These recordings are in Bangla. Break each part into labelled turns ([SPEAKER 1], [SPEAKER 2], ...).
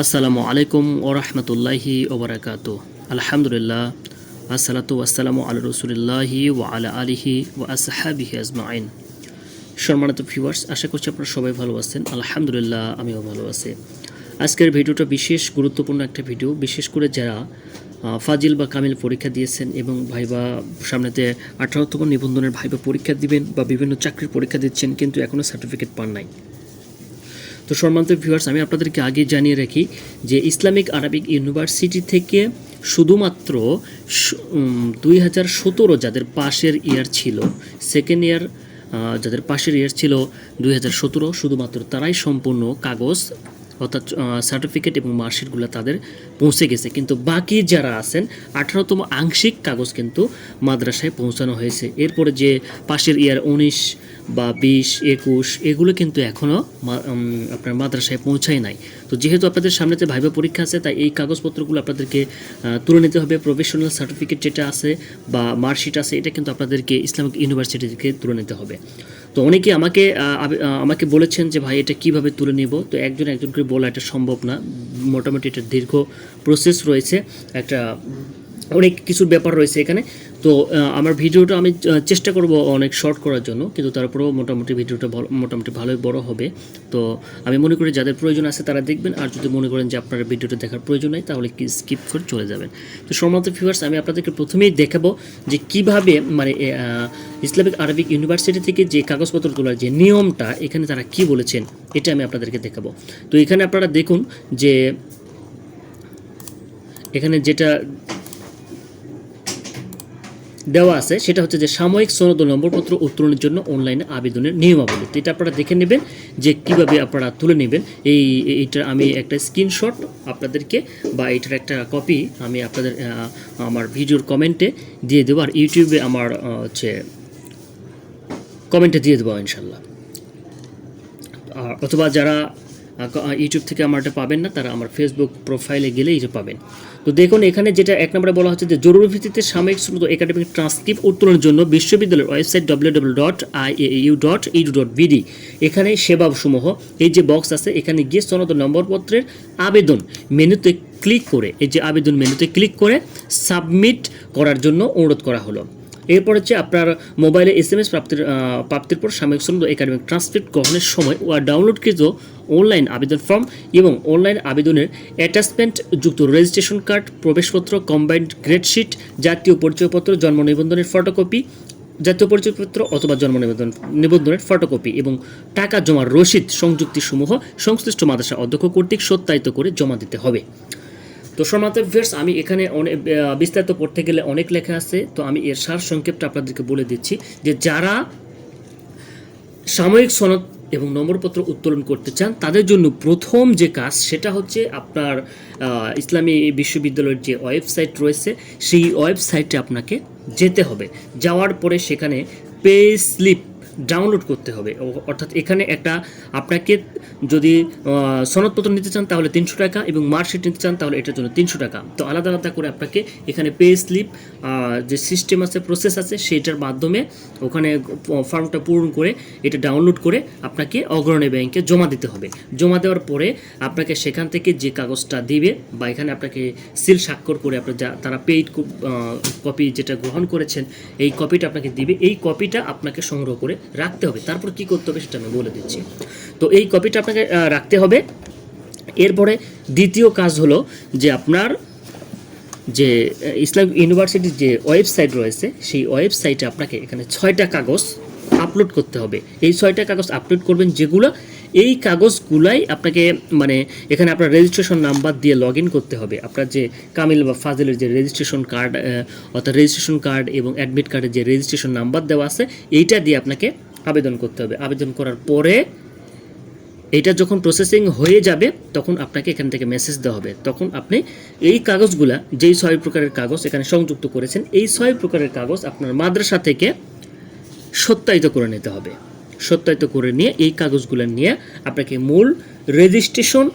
[SPEAKER 1] আসসালামু আলাইকুম ওরহমতুল্লাহি ওবরাকাত আলহামদুলিল্লাহ, আসসালাতু আসসালামু আল রসুলিল্লাহি ওয়া আলা আলিহি ওয়া আসহাবিহি আজমাইন। সম্মানিত ভিউয়ার্স, আশা করছি আপনারা সবাই ভালো আছেন। আলহামদুলিল্লাহ, আমিও ভালো আছি। আজকের ভিডিওটা বিশেষ গুরুত্বপূর্ণ একটা ভিডিও। বিশেষ করে যারা ফাজিল বা কামিল পরীক্ষা দিয়েছেন এবং ভাইবা সামনেতে আঠারোতম নিবন্ধনের ভাইবা পরীক্ষা দিবেন বা বিভিন্ন চাকরির পরীক্ষা দিচ্ছেন, কিন্তু এখনও সার্টিফিকেট পান নাই। তো সম্মানিত ভিউয়ার্স আমি আপনাদেরকে আগে জানিয়ে রাখি যে ইসলামিক আরবিক ইউনিভার্সিটি থেকে শুধুমাত্র দুই হাজার সতেরো যাদের পাশের ইয়ার ছিল সেকেন্ড ইয়ার যাদের পাশের ইয়ার ছিল দুই হাজার সতেরো, শুধুমাত্র তারাই সম্পূর্ণ কাগজ অর্থাৎ সার্টিফিকেট এবং মার্কশিটগুলো তাদের পৌঁছে গেছে। কিন্তু বাকি যারা আছেন, আঠারোতম আংশিক কাগজ কিন্তু মাদ্রাসায় পৌঁছানো হয়েছে। এরপরে যে পাশের ইয়ার উনিশ বা বিশ, একুশ, এগুলো কিন্তু এখনও আপনার মাদ্রাসায় পৌঁছায় নাই। তো যেহেতু আপনাদের সামনেতে ভাইবা পরীক্ষা আছে, তাই এই কাগজপত্রগুলো আপনাদেরকে তুলে নিতে হবে। প্রফেশনাল সার্টিফিকেট যেটা আছে বা মার্কশিট আছে, এটা কিন্তু আপনাদেরকে ইসলামিক ইউনিভার্সিটি থেকে তুলে নিতে হবে। তো অনেকে আমাকে আমাকে বলেছেন যে, ভাই, এটা কীভাবে তুলে নিব? তো একজন একজন করে বলা এটা সম্ভব না। মোটামুটি এটা দীর্ঘ প্রসেস রয়েছে। একটা অনেক কিছুর ব্যাপার রয়েছে এখানে। তো আমার ভিডিওটা আমি চেষ্টা করব অনেক শর্ট করার জন্য, কিন্তু তারপরেও মোটামুটি ভিডিওটা ভালো- মোটামুটি ভালোই বড় হবে। তো, আমি মনে করি যাদের প্রয়োজন আছে তারা দেখবেন, আর যদি মনে করেন যে আপনারা ভিডিওটা দেখার প্রয়োজন নেই, তাহলে কি স্কিপ করে চলে যাবেন। তো সম্মানিত ফিভার্স আমি আপনাদেরকে প্রথমেই দেখাবো যে কীভাবে মানে ইসলামিক আরবিক ইউনিভার্সিটি থেকে যে কাগজপত্র তোলার যে নিয়মটা এখানে তারা কি বলেছেন, এটা আমি আপনাদেরকে দেখাবো। তো, এখানে আপনারা দেখুন যে, এখানে যেটা দেওয়া আছে, সেটা হচ্ছে যে সাময়িক সনদ নম্বরপত্র উত্তোলনের জন্য অনলাইনে আবেদনের নিয়মাবলী। তো এটা আপনারা দেখে নেবেন যে কীভাবে আপনারা তুলে নেবেন। এই, এইটা আমি একটা স্ক্রিনশট আপনাদেরকে বা এটার একটা কপি আমি আপনাদের আমার ভিডিওর কমেন্টে দিয়ে দেবো, আর ইউটিউবে আমার হচ্ছে কমেন্টে দিয়ে দেবো ইনশাল্লাহ। অথবা যারা ইউটিউব থেকে আমার এটা পাবেন না, তারা আমার ফেসবুক প্রোফাইলে গেলেই এটা পাবেন। তো দেখুন, এখানে যেটা এক নম্বরে বলা হচ্ছে যে, জরুরি ভিত্তিতে সাময়িক শ্রুত একাডেমিক ট্রান্সক্রিপ্ট উত্তোলনের জন্য বিশ্ববিদ্যালয়ের website W W dot I U dot U dot BD এখানে সেবাসমূহ, এই যে বক্স আছে, এখানে গিয়ে সনদ নম্বরপত্রের আবেদন মেনুতে ক্লিক করে, এই যে আবেদন মেনুতে ক্লিক করে সাবমিট করার জন্য অনুরোধ করা হলো। এরপর হচ্ছে আপনার মোবাইলে এস এম এস প্রাপ্তির প্রাপ্তির পর সাময়িক সনদ একাডেমিক ট্রান্সক্রিপ্ট গ্রহণের সময় ডাউনলোডকৃত অনলাইন আবেদন ফর্ম এবং অনলাইন আবেদনের অ্যাটাচমেন্ট যুক্ত রেজিস্ট্রেশন কার্ড প্রবেশপত্র কম্বাইন্ড গ্রেডশিট জাতীয় পরিচয়পত্র, জন্ম নিবন্ধনের ফটোকপি জাতীয় পরিচয়পত্র অথবা জন্ম নিবন্ধন, নিবন্ধনের ফটোকপি এবং টাকা জমার রসিদ সংযুক্তিসমূহ সংশ্লিষ্ট মাদ্রাসা অধ্যক্ষ কর্তৃক সত্যায়িত করে জমা দিতে হবে। তো সম্মানিত ভিউয়ার্স আমি এখানে অনেক বিস্তারিত পড়তে গেলে অনেক লেখা আছে, তো আমি এর সার সংক্ষেপটা আপনাদেরকে বলে দিচ্ছি যে যারা সাময়িক সনদ এবং নম্বরপত্র উত্তোলন করতে চান, তাদের জন্য প্রথম যে কাজ সেটা হচ্ছে আপনার ইসলামী বিশ্ববিদ্যালয়ের যে ওয়েবসাইট রয়েছে, সেই ওয়েবসাইটে আপনাকে যেতে হবে। যাওয়ার পরে সেখানে পে স্লিপ ডাউনলোড করতে হবে। অর্থাৎ এখানে একটা আপনাকে যদি সনদপত্র নিতে চান তাহলে তিনশো টাকা এবং মার্কশিট নিতে চান তাহলে এটার জন্য তিনশো টাকা। তো আলাদা আলাদা করে আপনাকে এখানে পে স্লিপ যে সিস্টেম আছে, প্রসেস আছে, সেইটার মাধ্যমে ওখানে ফর্মটা পূরণ করে এটা ডাউনলোড করে আপনাকে অগ্রণী ব্যাংকে জমা দিতে হবে। জমা দেওয়ার পরে আপনাকে সেখান থেকে যে কাগজটা দিবে বা এখানে আপনাকে সিল স্বাক্ষর করে আপনার যা, তারা পেইড কপি যেটা গ্রহণ করেছেন, এই কপিটা আপনাকে দিবে। এই কপিটা আপনাকে সংগ্রহ করে রাখতে হবে। তারপর কি করতে হবে সেটা আমি বলে দিচ্ছি। তো এই কপিটা আপনাকে রাখতে হবে। এরপরে দ্বিতীয় কাজ হলো যে আপনার যে ইসলাম ইউনিভার্সিটির যে ওয়েবসাইট রয়েছে, সেই ওয়েবসাইটে আপনাকে এখানে ছয়টা কাগজ আপলোড করতে হবে। এই ছয়টা কাগজ আপলোড করবেন যেগুলো এই কাগজগুলাই আপনাকে মানে এখানে আপনার রেজিস্ট্রেশন নাম্বার দিয়ে লগ ইন করতে হবে। আপনার যে কামিল বা ফাজিলের যে রেজিস্ট্রেশন কার্ড অর্থাৎ রেজিস্ট্রেশন কার্ড এবং অ্যাডমিট কার্ডের যে রেজিস্ট্রেশন নাম্বার দেওয়া আছে, এইটা দিয়ে আপনাকে আবেদন করতে হবে। আবেদন করার পরে এটা যখন প্রসেসিং হয়ে যাবে, তখন আপনাকে এখান থেকে মেসেজ দেওয়া হবে। তখন আপনি এই কাগজগুলা, যেই ছয় প্রকারের কাগজ এখানে সংযুক্ত করেছেন, এই ছয় প্রকারের কাগজ আপনার মাদ্রাসা থেকে সত্যায়িত করে নিতে হবে। সত্যায়িত করে নিয়ে এই কাগজগুলো নিয়ে আপনাকে মূল রেজিস্ট্রেশন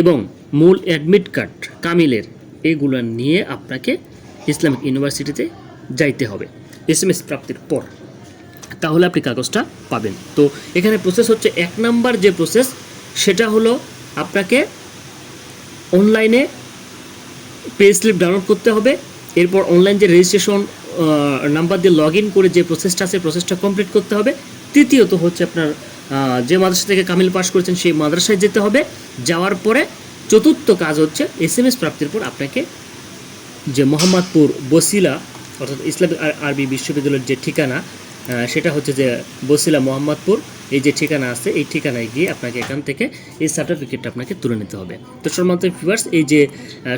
[SPEAKER 1] এবং মূল অ্যাডমিট কার্ড কামিলের এগুলো নিয়ে আপনাকে ইসলামিক ইউনিভার্সিটিতে যাইতে হবে, এস এম এস প্রাপ্তির পর। তাহলে আপনি কাগজটা পাবেন। তো এখানে প্রসেস হচ্ছে এক নাম্বার যে প্রসেস সেটা হলো আপনাকে অনলাইনে পে স্লিপ ডাউনলোড করতে হবে, এরপর অনলাইন যে রেজিস্ট্রেশন নাম্বার দিয়ে লগ ইন করে যে প্রসেসটা আছে প্রসেসটা কমপ্লিট করতে হবে তৃতীয়ত হচ্ছে আপনার যে মাদ্রাসা থেকে কামিল পাশ করেছেন সেই মাদ্রাসায় যেতে হবে। যাওয়ার পরে চতুর্থ কাজ হচ্ছে এস এম এস প্রাপ্তির পর আপনাকে যে মোহাম্মদপুর বসিলা, অর্থাৎ ইসলামিক আর- আরবি বিশ্ববিদ্যালয়ের যে ঠিকানা সেটা হচ্ছে যে বসিলা মোহাম্মদপুর, এই যে ঠিকানা আছে, এই ঠিকানায় গিয়ে আপনাকে এখান থেকে এই সার্টিফিকেটটা আপনাকে তুলে নিতে হবে। তো সম্মানিত ভিউয়ার্স এই যে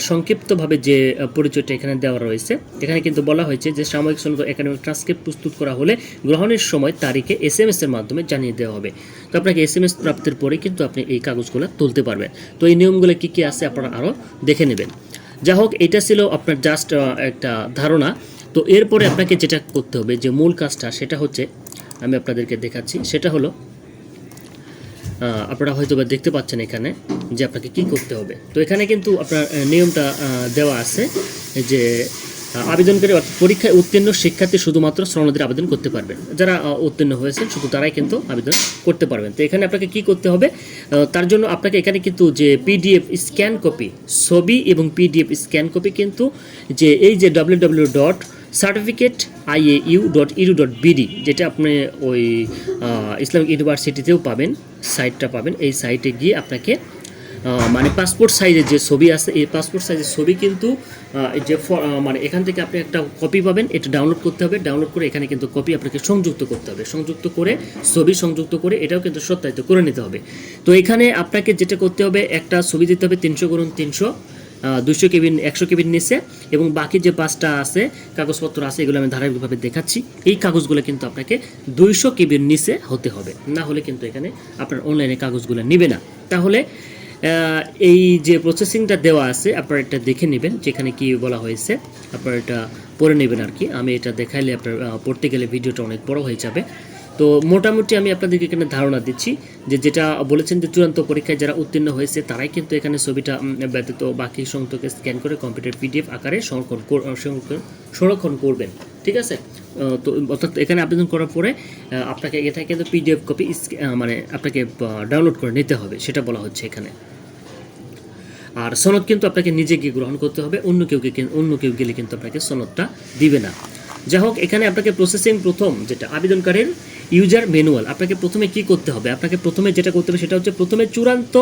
[SPEAKER 1] সংক্ষিপ্তভাবে যে পরিচয়টা এখানে দেওয়া রয়েছে, এখানে কিন্তু বলা হয়েছে যে সাময়িক সনদ একাডেমিক ট্রান্সক্রিপ্ট প্রস্তুত করা হলে গ্রহণের সময় তারিখে এস এম এর মাধ্যমে জানিয়ে দেওয়া হবে। তো আপনাকে এস এম এস প্রাপ্তির পরে কিন্তু আপনি এই কাগজগুলো তুলতে পারবেন। তো এই নিয়মগুলো কী কী আছে আপনারা আরও দেখে নেবেন। যা হোক এটা ছিল আপনার জাস্ট একটা ধারণা। তো এরপরে আপনাকে যেটা করতে হবে, যে মূল কাজটা, সেটা হচ্ছে আমি আপনাদেরকে দেখাচ্ছি। সেটা হলো আপনারা হয়তো বা দেখতে পাচ্ছেন এখানে যে আপনাকে কি করতে হবে। তো এখানে কিন্তু আপনার নিয়মটা দেওয়া আছে যে আবেদনকারী অর্থাৎ পরীক্ষায় উত্তীর্ণ শিক্ষার্থী শুধুমাত্র সনদের আবেদন করতে পারবেন যারা উত্তীর্ণ হয়েছেন, শুধু তারাই কিন্তু আবেদন করতে পারবেন। তো এখানে আপনাকে কি করতে হবে তার জন্য আপনাকে এখানে কিন্তু যে পিডিএফ স্ক্যান কপি, ছবি এবং পিডিএফ স্ক্যান কপি কিন্তু যে, এই যে W dot certificate I A U dot U dot BD যেটা আপনি ওই ইসলামিক ইউনিভার্সিটিতেও পাবেন সাইটটা পাবেন। এই সাইটে গিয়ে আপনাকে মানে পাসপোর্ট সাইজের যে ছবি আছে, এই পাসপোর্ট সাইজের ছবি কিন্তু যে মানে এখান থেকে আপনি একটা কপি পাবেন, এটা ডাউনলোড করতে হবে। ডাউনলোড করে এখানে কিন্তু কপি আপনাকে সংযুক্ত করতে হবে। সংযুক্ত করে, ছবি সংযুক্ত করে, এটাও কিন্তু সত্যায়িত করে নিতে হবে। তো এখানে আপনাকে যেটা করতে হবে, একটা ছবি দিতে হবে, তিনশো করুন তিনশো। দুশো কেবিন, একশো কেবিন নিচে এবং বাকি যে পাঁচটা আছে, কাগজপত্র আছে, এগুলো আমি ধারাবাহিকভাবে দেখাচ্ছি। এই কাগজগুলো কিন্তু আপনাকে দুইশো কেবিন নিচে হতে হবে। না হলে কিন্তু এখানে আপনার অনলাইনে কাগজগুলো নেবে না। তাহলে এই যে প্রসেসিংটা দেওয়া আছে, আপনারা এটা দেখে নেবেন, যেখানে কি বলা হয়েছে। আপনারা এটা পড়ে নেবেন আর কি। আমি এটা দেখাইলে আপনার পড়তে গেলে ভিডিওটা অনেক বড় হয়ে যাবে। তো মোটামুটি আমি আপনাদেরকে এখানে ধারণা দিচ্ছি যে যেটা বলেছেন যে চূড়ান্ত পরীক্ষায় যারা উত্তীর্ণ হয়েছে, তারাই কিন্তু এখানে ছবিটা ব্যতীত বাকি সংখ্যকে স্ক্যান করে কম্পিউটার পিডিএফ আকারে সংরক্ষণ সংরক্ষণ- সংরক্ষণ করবেন। ঠিক আছে? তো অর্থাৎ এখানে আবেদন করার পরে আপনাকে এটা কিন্তু পিডিএফ কপি মানে আপনাকে ডাউনলোড করে নিতে হবে, সেটা বলা হচ্ছে এখানে। আর সনদ কিন্তু আপনাকে নিজে গিয়ে গ্রহণ করতে হবে, অন্য কেউ অন্য কেউ গেলে কিন্তু আপনাকে সনদটা দিবে না। যাই হোক এখানে আপনাকে প্রসেসিং প্রথম যেটা আবেদনকারীর ইউজার ম্যানুয়াল আপনাকে প্রথমে কি করতে হবে? আপনাকে প্রথমে যেটা করতে হবে সেটা হচ্ছে প্রথমে চূড়ান্ত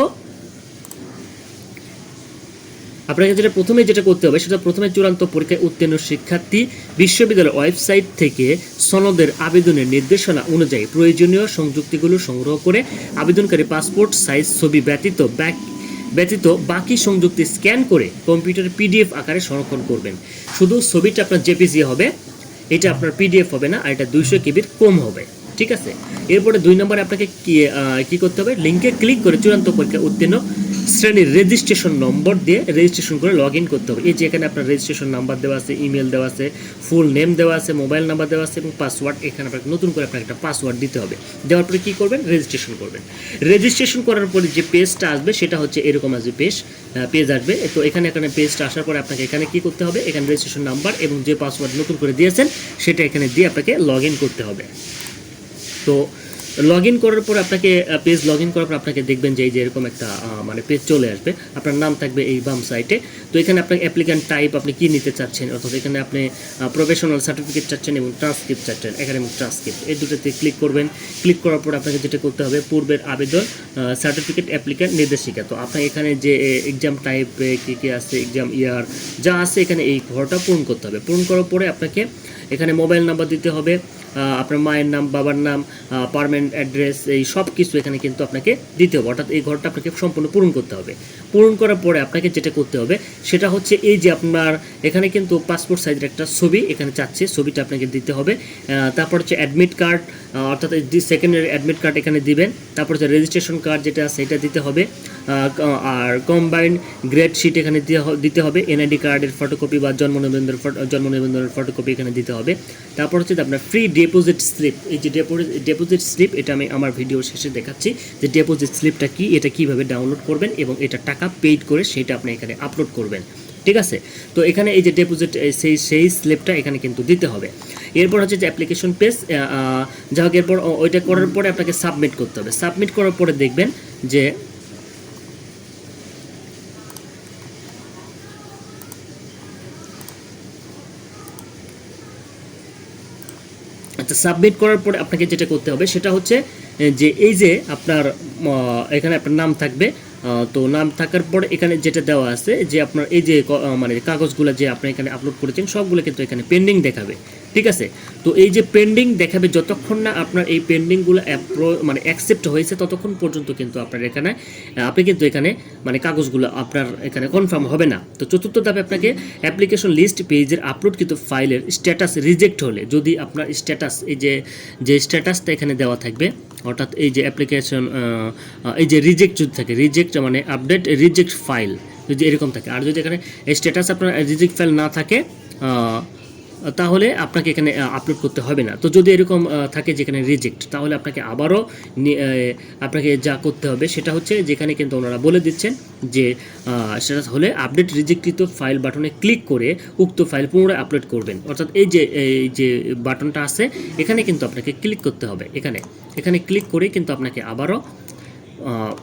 [SPEAKER 1] আপনাকে যেটা প্রথমে যেটা করতে হবে সেটা প্রথমে চূড়ান্ত পরীক্ষায় উত্তীর্ণ শিক্ষার্থী বিশ্ববিদ্যালয়ের ওয়েবসাইট থেকে সনদের আবেদনের নির্দেশনা অনুযায়ী প্রয়োজনীয় সংযুক্তিগুলো সংগ্রহ করে আবেদনকারী পাসপোর্ট, সাইজ, ছবি ব্যতীত ব্যাক ব্যতীত বাকি সংযুক্তি স্ক্যান করে কম্পিউটার পিডিএফ আকারে সংরক্ষণ করবেন। শুধু ছবিটা আপনার জেপিজি হবে। এটা আপনার পিডিএফ হবে না, আর এটা দুইশো কেবির কম হবে, ঠিক আছে? এরপরে দুই নম্বরে আপনাকে কি করতে হবে? লিঙ্কে ক্লিক করে চূড়ান্ত পরীক্ষা উত্তীর্ণ শ্রেণির রেজিস্ট্রেশন নম্বর দিয়ে রেজিস্ট্রেশন করে লগ ইন করতে হবে। এই যে এখানে আপনার রেজিস্ট্রেশন নাম্বার দেওয়া আছে ইমেল দেওয়া আছে ফুল নেম দেওয়া আছে মোবাইল নাম্বার দেওয়া আছে এবং পাসওয়ার্ড এখানে আপনাকে নতুন করে আপনাকে একটা পাসওয়ার্ড দিতে হবে। দেওয়ার পরে কী করবেন? রেজিস্ট্রেশন করবেন। রেজিস্ট্রেশন করার পরে যে পেজটা আসবে সেটা হচ্ছে এরকম আসবে পেজ পেজ আসবে। তো এখানে এখানে পেজটা আসার পরে আপনাকে এখানে কি করতে হবে? এখানে রেজিস্ট্রেশন নাম্বার এবং যে পাসওয়ার্ড নতুন করে দিয়েছেন, সেটা এখানে দিয়ে আপনাকে লগ করতে হবে। তো লগ ইন করার পর আপনাকে পেজ লগ ইন করার পর আপনাকে দেখবেন যে এই যে এরকম একটা মানে পেজ চলে আসবে। আপনার নাম থাকবে এই বাম সাইটে তো এখানে আপনার অ্যাপ্লিক্যান্ট টাইপ আপনি কি নিতে চাচ্ছেন? অর্থাৎ এখানে আপনি প্রফেশনাল সার্টিফিকেট চাচ্ছেন এবং ট্রান্সক্রিপ্ট চাচ্ছেন একাডেমিক ট্রান্সক্রিপ্ট এই দুটোতে ক্লিক করবেন। ক্লিক করার পর আপনাকে যেটা করতে হবে, পূর্বের আবেদন সার্টিফিকেট অ্যাপ্লিক্যান্ট নির্দেশিকা। তো আপনার এখানে যে এক্সাম টাইপ কী কী আছে এক্সাম ইয়ার যা আছে, এখানে এই ঘরটা পূরণ করতে হবে। পূরণ করার পরে আপনাকে এখানে মোবাইল নাম্বার দিতে হবে। আপনার মায়ের নাম, বাবার নাম পারমানেন্ট অ্যাড্রেস এই সব কিছু এখানে কিন্তু আপনাকে দিতে হবে। অর্থাৎ এই ঘরটা আপনাকে সম্পূর্ণ পূরণ করতে হবে। পূরণ করার পরে আপনাকে যেটা করতে হবে, সেটা হচ্ছে এই যে আপনার এখানে কিন্তু পাসপোর্ট সাইজের একটা ছবি এখানে চাচ্ছে। ছবিটা আপনাকে দিতে হবে। তারপর হচ্ছে অ্যাডমিট কার্ড অর্থাৎ সেকেন্ডারি অ্যাডমিট কার্ড এখানে দিবেন, তারপর হচ্ছে রেজিস্ট্রেশন কার্ড যেটা সেটা দিতে হবে। আর কম্বাইন্ড গ্রেড শিট এখানে দিতে হবে। এনআইডি কার্ডের ফটোকপি বা জন্ম নিবন্ধনের জন্ম নিবন্ধনের ফটোকপি এখানে দিতে হবে। তারপর হচ্ছে আপনার ফ্রি ডিপোজিট স্লিপ এই যে ডিপোজিট স্লিপ এটা আমি আমার ভিডিও শেষে দেখাচ্ছি যে ডিপোজিট স্লিপটা কি, এটা কীভাবে ডাউনলোড করবেন এবং এটা টাকা পেইড করে সেটা আপনি এখানে আপলোড করবেন। ঠিক আছে? তো এখানে এই যে ডিপোজিট সেই সেই স্লিপটা এখানে কিন্তু দিতে হবে। এরপর হচ্ছে যে অ্যাপ্লিকেশন পেজ যা হোক, এরপর ওইটা করার পরে আপনাকে সাবমিট করতে হবে। সাবমিট করার পরে দেখবেন যে আচ্ছা সাবমিট করার পরে আপনাকে যেটা করতে হবে সেটা হচ্ছে যে এই যে আপনার এখানে আপনার নাম থাকবে তো নাম থাকার পরে এখানে যেটা দেওয়া আছে যে আপনার এই যে মানে কাগজগুলো যে আপনি এখানে আপলোড করেছেন, সবগুলো কিন্তু এখানে পেন্ডিং দেখাবে। ঠিক আছে? তো এই যে পেন্ডিং দেখাবে, যতক্ষণ না আপনার এই পেন্ডিংগুলো মানে অ্যাকসেপ্ট হয়েছে, ততক্ষণ পর্যন্ত কিন্তু আপনার এখানে আপনি কিন্তু এখানে মানে কাগজগুলো আপনার এখানে কনফার্ম হবে না। তো চতুর্থ ধাপে আপনাকে অ্যাপ্লিকেশন লিস্ট পেজের আপলোডকৃত ফাইলের স্ট্যাটাস রিজেক্ট হলে, যদি আপনার স্ট্যাটাস এই যে যে স্ট্যাটাসটা এখানে দেওয়া থাকবে অর্থাৎ এই যে অ্যাপ্লিকেশন এই যে রিজেক্ট যদি থাকে রিজেক্ট মানে আপডেট রিজেক্ট ফাইল যদি এরকম থাকে। আর যদি এখানে স্ট্যাটাস আপনার রিজেক্ট ফাইল না থাকে তাহলে আপনাকে এখানে আপলোড করতে হবে না। তো যদি এরকম থাকে যেখানে রিজেক্ট তাহলে আপনাকে আবারও আপনাকে যা করতে হবে সেটা হচ্ছে যেখানে কিন্তু ওনারা বলে দিচ্ছেন যে সেটা হলে আপডেট রিজেক্টকৃত ফাইল বাটনে ক্লিক করে উক্ত ফাইল পুনরায় আপলোড করবেন। অর্থাৎ এই যে এই যে বাটনটা আছে, এখানে কিন্তু আপনাকে ক্লিক করতে হবে। এখানে এখানে ক্লিক করে কিন্তু আপনাকে আবারও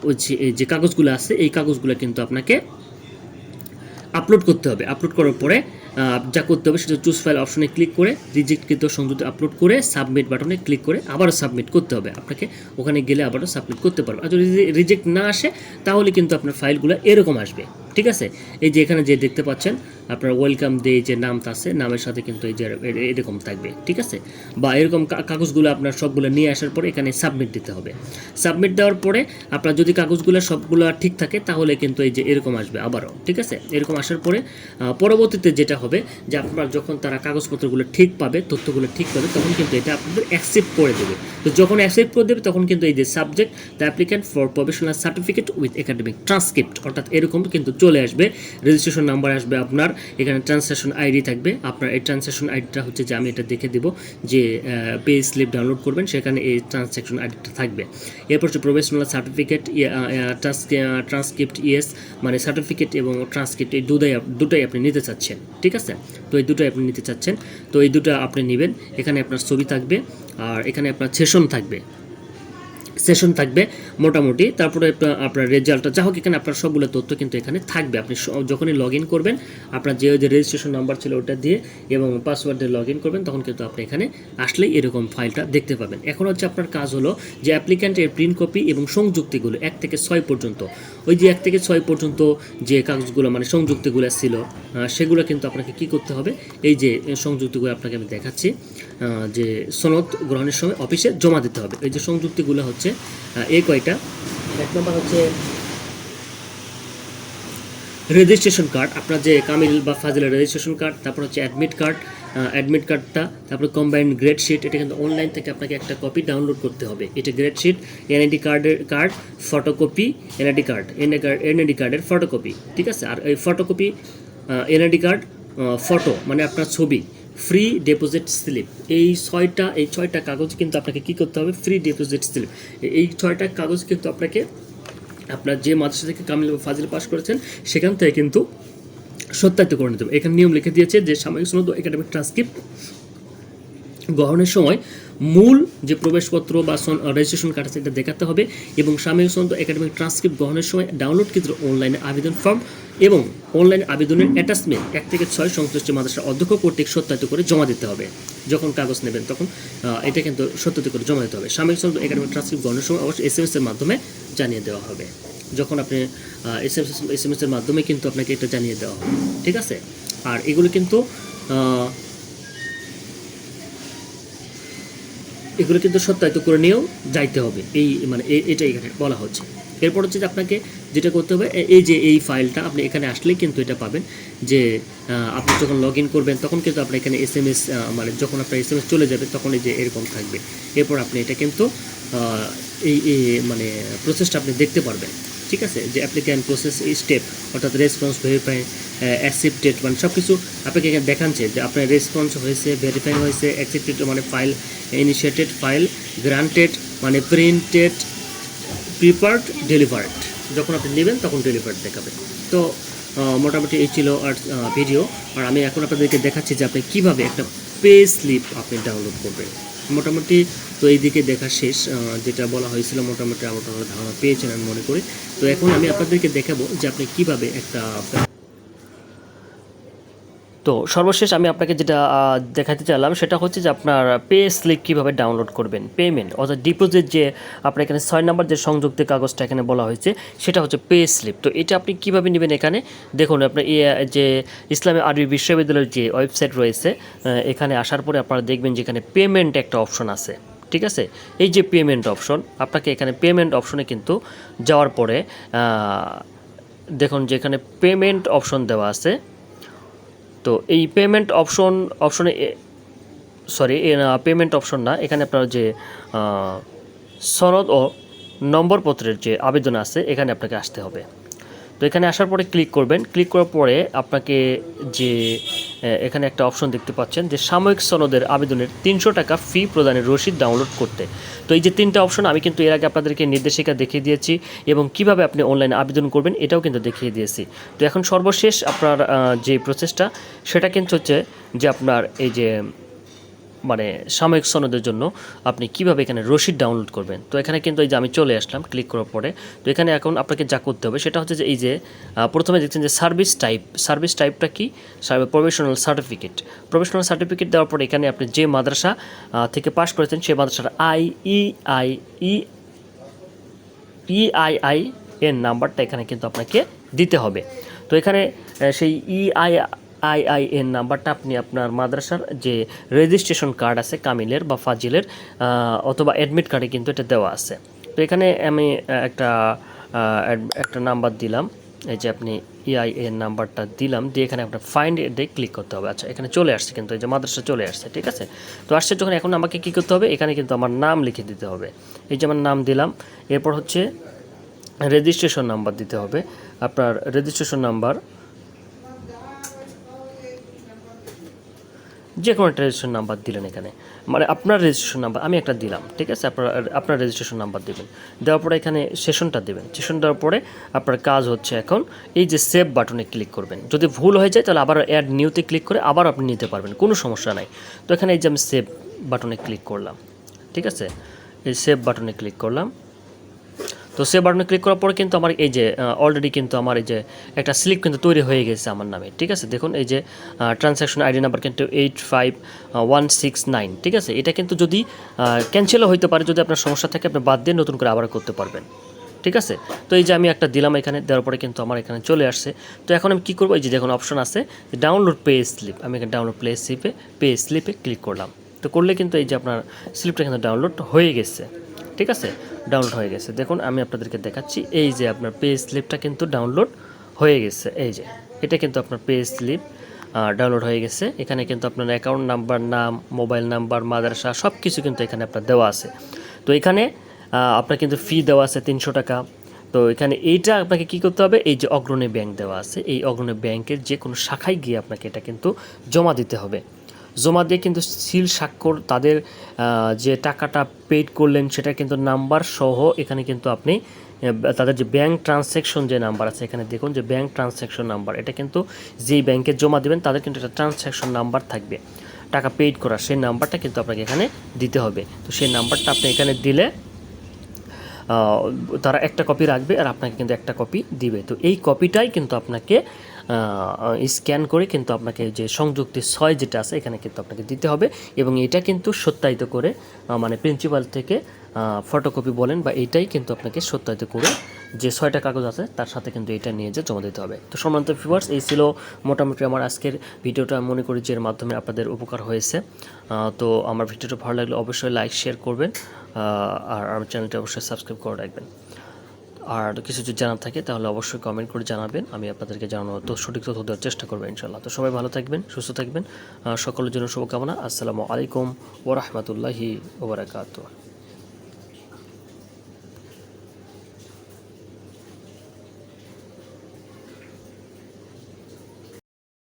[SPEAKER 1] ওই যে কাগজগুলো আছে, এই কাগজগুলো কিন্তু আপনাকে আপলোড করতে হবে। আপলোড করার পরে যা করতে হবে সেটা চুজ ফাইল অপশনে ক্লিক করে রিজেক্টকৃত সংযুক্ত আপলোড করে সাবমিট বাটনে ক্লিক করে আবারও সাবমিট করতে হবে। আপনাকে ওখানে গেলে আবারও সাবমিট করতে পারবে। আর যদি রিজেক্ট না আসে, তাহলে কিন্তু আপনার ফাইলগুলো এরকম আসবে। ঠিক আছে? এই যে এখানে যে দেখতে পাচ্ছেন আপনার ওয়েলকাম ডে যে নামটা আছে, নামের সাথে কিন্তু এই যে এরকম থাকবে, ঠিক আছে? বা এরকম কাগজগুলো আপনার সবগুলো নিয়ে আসার পরে এখানে সাবমিট দিতে হবে। সাবমিট দেওয়ার পরে আপনার যদি কাগজগুলো সবগুলো ঠিক থাকে, তাহলে কিন্তু এই যে এরকম আসবে আবারও, ঠিক আছে? এরকম আসার পরে পরবর্তীতে যেটা হবে যে আপনার যখন তারা কাগজপত্রগুলো ঠিক পাবে, তথ্যগুলো ঠিক পাবে, তখন কিন্তু এটা আপনাদের অ্যাকসেপ্ট করে দেবে। তো যখন অ্যাকসেপ্ট করে দেবে, তখন কিন্তু এই যে subject the applicant for professional certificate with academic transcript অর্থাৎ এরকম কিন্তু চলে আসবে রেজিস্ট্রেশন নাম্বার আসবে আপনার এখানে ট্রান্সলেশন আইডি থাকবে। আপনার এই ট্রান্সলেশন আইডিটা হচ্ছে যে আমি এটা দেখে দিব যে পে স্লিপ ডাউনলোড করবেন, সেখানে এই ট্রান্সাকশন আইডিটা থাকবে। এরপর হচ্ছে প্রফেশনাল সার্টিফিকেট ট্রান্সক্রিপ্ট ইএস মানে সার্টিফিকেট এবং ট্রান্সক্রিপ্ট এই দুটাই দুটাই আপনি নিতে চাচ্ছেন, ঠিক আছে? তো এই দুটোই আপনি নিতে চাচ্ছেন। তো এই দুটো আপনি নেবেন, এখানে আপনার ছবি থাকবে, আর এখানে আপনার সেশন থাকবে। সেশন থাকবে মোটামুটি। তারপরে আপনার- রেজাল্টটা, যা হোক এখানে আপনার সবগুলো তথ্য কিন্তু এখানে থাকবে। আপনি যখনই লগ ইন করবেন, আপনার যে যে রেজিস্ট্রেশন নাম্বার ছিল ওটা দিয়ে এবং পাসওয়ার্ড দিয়ে লগ ইন করবেন, তখন কিন্তু আপনি এখানে আসলেই এরকম ফাইলটা দেখতে পাবেন। এখন হচ্ছে আপনার কাজ হলো যে অ্যাপ্লিক্যান্টের প্রিন্ট কপি এবং সংযুক্তিগুলো এক থেকে ছয় পর্যন্ত। ওই যে এক থেকে ছয় পর্যন্ত যে কাগজগুলো মানে সংযুক্তিগুলো ছিল সেগুলো কিন্তু আপনাকে কি করতে হবে? এই যে সংযুক্তিগুলো আপনাকে আমি দেখাচ্ছি যে সনদ গ্রহণের সময় অফিসে জমা দিতে হবে। এই যে সংযুক্তিগুলো হচ্ছে আহ, এই কয়টা? এক নম্বর হচ্ছে রেজিস্ট্রেশন কার্ড আপনার যে কামিল বা ফাজিলের রেজিস্ট্রেশন কার্ড তারপর হচ্ছে অ্যাডমিট কার্ড অ্যাডমিট কার্ডটা তারপর কম্বাইন্ড গ্রেড শিট এটা কিন্তু অনলাইন থেকে আপনাকে একটা কপি ডাউনলোড করতে হবে। এটা গ্রেড শিট এনআইডি কার্ডের card photocopy NID card NID কার্ডের ফটোকপি ঠিক আছে? আর এই ফটোকপি এনআইডি কার্ড ফটো মানে আপনার ছবি। ফ্রি ডিপোজিট স্লিপ এই ছয়টা এই ছয়টা কাগজ কিন্তু আপনাকে কি করতে হবে? ফ্রি ডিপোজিট স্লিপ এই ছয়টা কাগজ কিন্তু আপনাকে, আপনার যে মাদ্রাসা থেকে কামিল ফাজিল পাস করেছেন, সেখান থেকে কিন্তু সত্যায়িত করে নিতে হবে। এখানে নিয়ম লিখে দিয়েছে যে সাময়িক সনদ একাডেমিক ট্রান্সক্রিপ্ট গ্রহণের সময় মূল যে প্রবেশপত্র বা রেজিস্ট্রেশন কার্ড আছে, এটা দেখাতে হবে এবং সাময়িক সনদ একাডেমিক ট্রান্সক্রিপ্ট গ্রহণের সময় ডাউনলোডকৃত অনলাইনে আবেদন ফর্ম এবং অনলাইন আবেদনের অ্যাটাচমেন্ট এক থেকে ছয় সংশ্লিষ্ট মাদ্রাসার অধ্যক্ষ কর্তৃক সত্যায়িত করে জমা দিতে হবে। যখন কাগজ নেবেন তখন এটা কিন্তু সত্যায়িত করে জমা দিতে হবে। সাময়িক সনদ একাডেমিক ট্রান্সক্রিপ্ট গ্রহণের সময় অবশ্যই এস এম এর মাধ্যমে জানিয়ে দেওয়া হবে। যখন আপনি S M S S M S এর মাধ্যমে কিন্তু আপনাকে এটা জানিয়ে দেওয়া হবে। ঠিক আছে? আর এগুলো কিন্তু এগুলো কিন্তু সত্যায়িত করে নিয়েও যাইতে হবে। এই মানে এটা এখানে বলা হচ্ছে। এরপর হচ্ছে যে আপনাকে যেটা করতে হবে এই যে এই ফাইলটা আপনি এখানে আসলেই কিন্তু এটা পাবেন যে আপনি যখন লগ করবেন, তখন কিন্তু আপনার এখানে এস এম এস মানে যখন আপনার এস এম এস চলে যাবে, তখন এই যে এরকম থাকবে। এরপর আপনি এটা কিন্তু এই মানে প্রসেসটা আপনি দেখতে পারবেন। ঠিক আছে? যে অ্যাপ্লিক্যান্ট প্রসেস স্টেপ অর্থাৎ রেসপন্স ভেরিফাই অ্যাকসেপ্টেড মানে সব কিছু আপনাকে এখানে দেখাচ্ছে যে আপনার রেসপন্স হয়েছে ভেরিফাই হয়েছে অ্যাকসেপ্টেড মানে ফাইল ইনিশিয়েটেড ফাইল গ্রান্টেড মানে প্রিন্টেড প্রিপার্ড ডেলিভার্ড যখন আপনি নেবেন তখন ডেলিভার্ড দেখাবে। তো মোটামুটি এই ছিল আর ভিডিও আর আমি এখন আপনাদেরকে দেখাচ্ছি যে আপনি কীভাবে একটা পে স্লিপ আপনি ডাউনলোড করবেন। মোটামুটি তো এইদিকে দেখা শেষ যেটা বলা হয়েছিল মোটামুটি আমার ধারণা পেয়েছেন আমি মনে করি। তো এখন আমি আপনাদেরকে দেখাবো যে আপনি কীভাবে একটা তো সর্বশেষ আমি আপনাকে যেটা দেখাতে চাইলাম সেটা হচ্ছে যে আপনার পে স্লিপ কীভাবে ডাউনলোড করবেন? পেমেন্ট অর্থাৎ ডিপোজিট যে আপনার এখানে ছয় নম্বর যে সংযুক্ত কাগজটা এখানে বলা হয়েছে, সেটা হচ্ছে পে স্লিপ তো এটা আপনি কীভাবে নেবেন এখানে? দেখুন, আপনার যে ইসলামী আরবি বিশ্ববিদ্যালয়ের যে ওয়েবসাইট রয়েছে এখানে আসার পরে আপনারা দেখবেন যে এখানে পেমেন্ট একটা অপশন আছে। ঠিক আছে? এই যে পেমেন্ট অপশন আপনাকে এখানে পেমেন্ট অপশনে কিন্তু যাওয়ার পরে দেখুন যেখানে পেমেন্ট অপশন দেওয়া আছে। তো এই পেমেন্ট অপশন অপশনে সরি পেমেন্ট অপশন না এখানে আপনার যে সনদ ও নম্বরপত্রের যে আবেদন আছে, এখানে আপনাকে আসতে হবে। তো এখানে আসার পরে ক্লিক করবেন। ক্লিক করার পরে আপনাকে যে এখানে একটা অপশন দেখতে পাচ্ছেন যে, সাময়িক সনদের আবেদনের তিনশো টাকা ফি প্রদানের রসিদ ডাউনলোড করতে। তো এই যে তিনটা অপশন আমি কিন্তু এর আগে আপনাদেরকে নির্দেশিকা দেখিয়ে দিয়েছি এবং কীভাবে আপনি অনলাইনে আবেদন করবেন, এটাও কিন্তু দেখিয়ে দিয়েছি। তো এখন সর্বশেষ আপনার যে প্রসেসটা সেটা কিন্তু হচ্ছে যে আপনার এই যে মানে সাময়িক সনদের জন্য আপনি কীভাবে এখানে রসিদ ডাউনলোড করবেন। তো এখানে কিন্তু এই যে আমি চলে আসলাম ক্লিক করার পরে, তো এখানে এখন আপনাকে যা করতে হবে সেটা হচ্ছে যে এই যে প্রথমে দেখছেন যে সার্ভিস টাইপ সার্ভিস টাইপটা কি? প্রফেশনাল সার্টিফিকেট প্রফেশনাল সার্টিফিকেট দেওয়ার পরে এখানে আপনি যে মাদ্রাসা থেকে পাশ করেছেন সেই মাদ্রাসার I E I E EII এর নাম্বারটা এখানে কিন্তু আপনাকে দিতে হবে। তো এখানে সেই ইআই আইআই এর নাম্বারটা আপনি আপনার মাদ্রাসার যে রেজিস্ট্রেশন কার্ড আছে কামিলের বা ফাজিলের অথবা অ্যাডমিট কার্ডে কিন্তু এটা দেওয়া আছে। তো এখানে আমি একটা একটা নাম্বার দিলাম। এই যে আপনি ইআই এর নাম্বারটা দিলাম, দিয়ে এখানে আপনার ফাইন্ড দিয়ে ক্লিক করতে হবে। আচ্ছা এখানে চলে আসছে কিন্তু, এই যে মাদ্রাসা চলে আসছে, ঠিক আছে? তো আসছে যখন, এখন আমাকে কী করতে হবে? এখানে কিন্তু আমার নাম লিখে দিতে হবে। এই যে আমার নাম দিলাম, এরপর হচ্ছে রেজিস্ট্রেশন নাম্বার দিতে হবে। আপনার রেজিস্ট্রেশন নাম্বার যে কোনো একটা রেজিস্ট্রেশন নাম্বার দিলেন এখানে। মানে আপনার রেজিস্ট্রেশন নাম্বার আমি একটা দিলাম, ঠিক আছে? আপনার আপনার রেজিস্ট্রেশন নাম্বার দেবেন। দেওয়ার পরে এখানে সেশনটা দেবেন। সেশন দেওয়ার পরে আপনার কাজ হচ্ছে এখন এই যে সেভ বাটনে ক্লিক করবেন। যদি ভুল হয়ে যায়, তাহলে আবার অ্যাড নিউতে ক্লিক করে আবার আপনি নিতে পারবেন, কোনো সমস্যা নাই। তো এখানে এই যে আমি সেভ বাটনে ক্লিক করলাম, ঠিক আছে? এই সেভ বাটনে ক্লিক করলাম। তো সে বাটনে ক্লিক করার পরে কিন্তু আমার এই যে অলরেডি কিন্তু আমার এই যে একটা স্লিপ কিন্তু তৈরি হয়ে গেছে আমার নামে, ঠিক আছে? দেখুন এই যে ট্রানজ্যাকশন আইডি নাম্বার কিন্তু eight five one six nine ঠিক আছে? এটা কিন্তু যদি ক্যান্সেলও হইতে পারে, যদি আপনার সমস্যা থাকে, আপনি বাদ দিয়ে নতুন করে আবার করতে পারবেন, ঠিক আছে? তো এই যে আমি একটা দিলাম এখানে, দেওয়ার পরে কিন্তু আমার এখানে চলে আসছে। তো এখন আমি কী করব? এই যে দেখুন অপশন আছে ডাউনলোড পে স্লিপ আমি এখানে ডাউনলোড প্লে স্লিপে পে স্লিপে ক্লিক করলাম। তো করলে কিন্তু এই যে আপনার স্লিপটা কিন্তু ডাউনলোড হয়ে গেছে। ঠিক আছে? ডাউনলোড হয়ে গেছে। দেখুন, আমি আপনাদেরকে দেখাচ্ছি। এই যে আপনার পে স্লিপটা কিন্তু ডাউনলোড হয়ে গেছে। এই যে, এটা কিন্তু আপনার পে স্লিপ ডাউনলোড হয়ে গেছে। এখানে কিন্তু আপনার অ্যাকাউন্ট নাম্বার নাম মোবাইল নাম্বার মাদ্রাসা সব কিছু কিন্তু এখানে আপনার দেওয়া আছে। তো এখানে আপনার কিন্তু ফি দেওয়া আছে তিনশো টাকা। তো এখানে এইটা আপনাকে কি করতে হবে? এই যে অগ্রণী ব্যাংক দেওয়া আছে, এই অগ্রণী ব্যাংকের যে কোনো শাখায় গিয়ে আপনাকে এটা কিন্তু জমা দিতে হবে। জমা দিয়ে কিন্তু সিল স্বাক্ষর, তাদের যে টাকাটা পেড করলেন সেটা কিন্তু নাম্বার সহ এখানে কিন্তু আপনি তাদের যে ব্যাংক ট্রানজ্যাকশন যে নাম্বার আছে, এখানে দেখুন যে ব্যাংক ট্রানজ্যাকশন নাম্বার এটা কিন্তু যেই ব্যাংকে জমা দেবেন, তাদের কিন্তু একটা ট্রানজ্যাকশন নাম্বার থাকবে। টাকা পেড করা, সেই নাম্বারটা কিন্তু আপনাকে এখানে দিতে হবে। তো সেই নাম্বারটা আপনি এখানে দিলে তারা একটা কপি রাখবে আর আপনাকে কিন্তু একটা কপি দিবে। তো এই কপিটাই কিন্তু আপনাকে স্ক্যান করে কিন্তু আপনাকে যে সংযুক্তি ছয় যেটা আছে, এখানে কিন্তু আপনাকে দিতে হবে। এবং এটা কিন্তু সত্যায়িত করে মানে প্রিন্সিপাল থেকে ফটোকপি বলেন বা এটাই কিন্তু আপনাকে সত্যায়িত করে যে ছয়টা কাগজ আছে, তার সাথে কিন্তু এটা নিয়ে যে জমা দিতে হবে। তো সম্মানিত ভিউয়ার্স এই ছিল মোটামুটি আমার আজকের ভিডিওটা। মনে করি যে এর মাধ্যমে আপনাদের উপকার হয়েছে। তো আমার ভিডিওটা ভালো লাগলে অবশ্যই লাইক শেয়ার করবেন। আর আমার চ্যানেলটা অবশ্যই সাবস্ক্রাইব করে রাখবেন। আর কিছু যদি জানার থাকে, তাহলে অবশ্যই কমেন্ট করে জানাবেন। আমি আপনাদেরকে জানানো তো সঠিক তথ্য দেওয়ার চেষ্টা করব ইনশাল্লাহ তো সবাই ভালো থাকবেন, সুস্থ থাকবেন। সকলের জন্য শুভকামনা। আসসালামু আলাইকুম ওরহমতুল্লাহি ওবরাকাতু